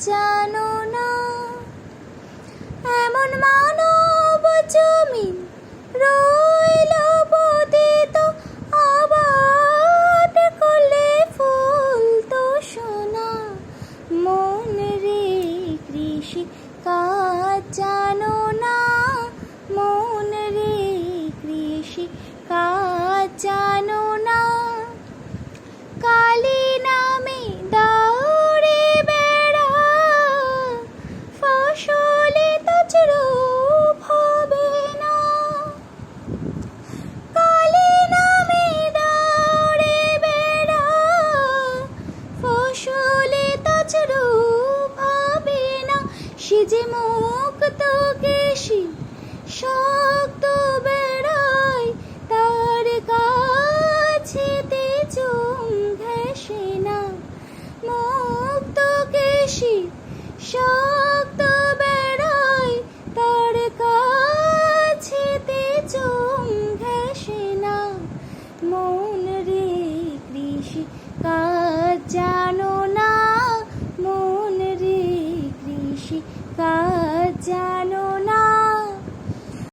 জানো না? এমন মানব জমি রইল পতিত আবাদ করলে ফুল তো সোনা। মন রে কৃষি কাজ জানো না? মন রে কৃষি কাজ ফসলে তছরূপ হবে না। সে যে মুক্ত কেশি, শক্ত বেড়ায়, তার কাছে তে চুম ঘেসে না। মুক্ত কেশি, শক্ত বেড়ায়, তার কাছে তে চুম ঘেসে না। মন রে কৃষি, কাজ জানো কাজ জানো?